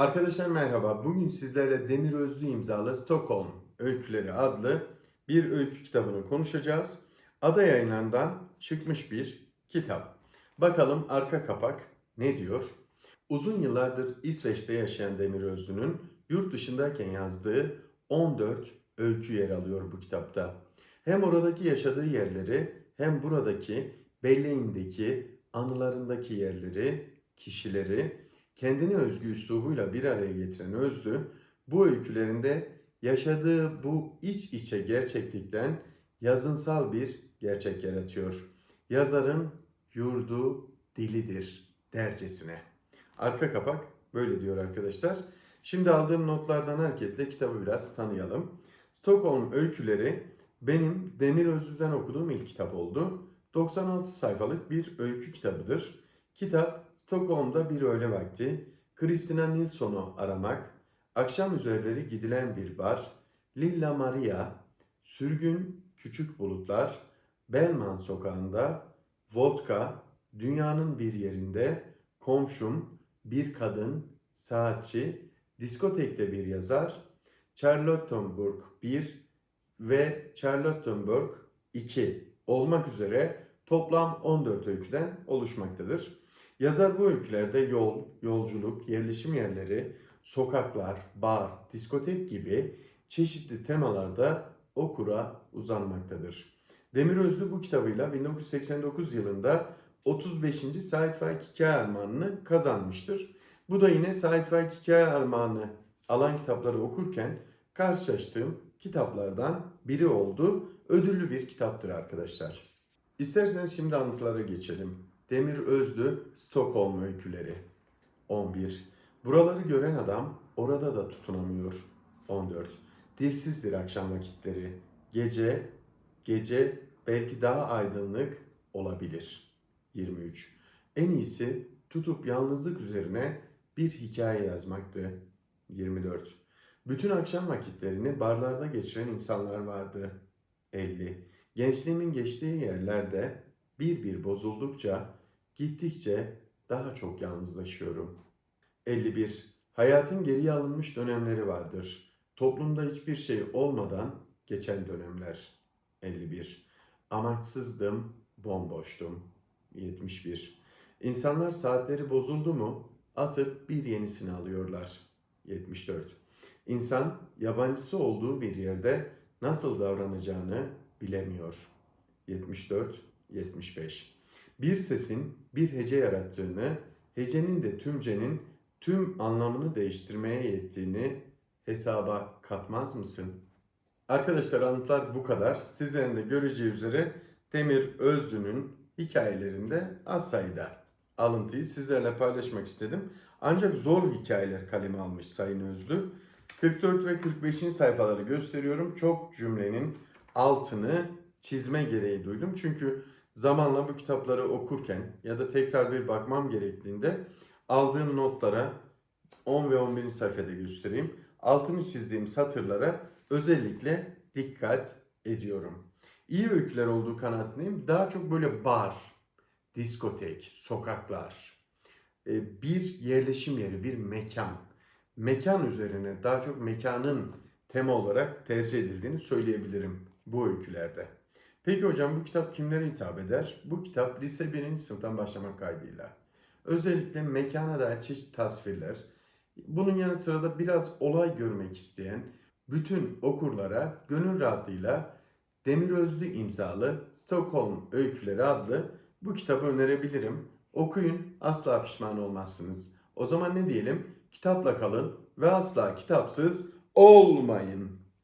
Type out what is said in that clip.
Arkadaşlar merhaba. Bugün sizlerle Demir Özlü imzalı Stockholm Öyküleri adlı bir öykü kitabını konuşacağız. Ada yayınlarından çıkmış bir kitap. Bakalım arka kapak ne diyor? Uzun yıllardır İsveç'te yaşayan Demir Özlü'nün yurt dışındayken yazdığı 14 öykü yer alıyor bu kitapta. Hem oradaki yaşadığı yerleri hem buradaki belleğindeki anılarındaki yerleri, kişileri kendine özgü üslubuyla bir araya getiren Özlü, bu öykülerinde yaşadığı bu iç içe gerçeklikten yazınsal bir gerçek yaratıyor. Yazarın yurdu dilidir dercesine. Arka kapak böyle diyor arkadaşlar. Şimdi aldığım notlardan hareketle kitabı biraz tanıyalım. Stockholm Öyküleri benim Demir Özlü'den okuduğum ilk kitap oldu. 96 sayfalık bir öykü kitabıdır. Kitap Stockholm'da bir öğle vakti, Kristina Nilsson'u aramak, akşam üzerleri gidilen bir bar, Lilla Maria, sürgün küçük bulutlar, Belman sokağında, vodka, dünyanın bir yerinde, komşum, bir kadın, saatçi, diskotekte bir yazar, Charlottenburg 1 ve Charlottenburg 2 olmak üzere toplam 14 öyküden oluşmaktadır. Yazar bu öykülerde yol, yolculuk, yerleşim yerleri, sokaklar, bar, diskotek gibi çeşitli temalarda okura uzanmaktadır. Demir Özlü bu kitabıyla 1989 yılında 35. Sait Faik Hikaye Armağanı'nı kazanmıştır. Bu da yine Sait Faik Hikaye Armağanı alan kitapları okurken karşılaştığım kitaplardan biri oldu. Ödüllü bir kitaptır arkadaşlar. İsterseniz şimdi anlatılara geçelim. Demir Özlü Stockholm Öyküleri 11. Buraları gören adam orada da tutunamıyor. 14. Dilsizdir akşam vakitleri. Gece, gece belki daha aydınlık olabilir. 23. En iyisi tutup yalnızlık üzerine bir hikaye yazmaktı. 24. Bütün akşam vakitlerini barlarda geçiren insanlar vardı. 50. Gençliğimin geçtiği yerlerde bir bir bozuldukça, gittikçe daha çok yalnızlaşıyorum. 51. Hayatın geriye alınmış dönemleri vardır. Toplumda hiçbir şey olmadan geçen dönemler. 51. Amaçsızdım, bomboştum. 71. İnsanlar saatleri bozuldu mu atıp bir yenisini alıyorlar. 74. İnsan yabancısı olduğu bir yerde nasıl davranacağını bilemiyor. 74 75. Bir sesin bir hece yarattığını, hecenin de tümcenin tüm anlamını değiştirmeye yettiğini hesaba katmaz mısın? Arkadaşlar anıtlar bu kadar. Sizlerin de göreceği üzere Demir Özlü'nün hikayelerinde az sayıda alıntıyı sizlerle paylaşmak istedim. Ancak zor hikayeler kaleme almış Sayın Özlü. 44 ve 45. sayfaları gösteriyorum. Çok cümlenin altını çizme gereği duydum. Çünkü zamanla bu kitapları okurken ya da tekrar bir bakmam gerektiğinde aldığım notlara 10 ve 11. sayfada göstereyim. Altını çizdiğim satırlara özellikle dikkat ediyorum. İyi öyküler olduğu kanaatindeyim. Daha çok böyle bar, diskotek, sokaklar, e, bir yerleşim yeri, bir mekan. Mekan üzerine daha çok mekanın tema olarak tercih edildiğini söyleyebilirim bu öykülerde. Peki hocam bu kitap kimlere hitap eder? Bu kitap lise 1. sınıftan başlamak kaydıyla. Özellikle mekana dair çeşitli tasvirler, bunun yanı sıra da biraz olay görmek isteyen bütün okurlara gönül rahatlığıyla Demir Özlü imzalı Stockholm Öyküleri adlı bu kitabı önerebilirim. Okuyun asla pişman olmazsınız. O zaman ne diyelim? Kitapla kalın ve asla kitapsız olmayın.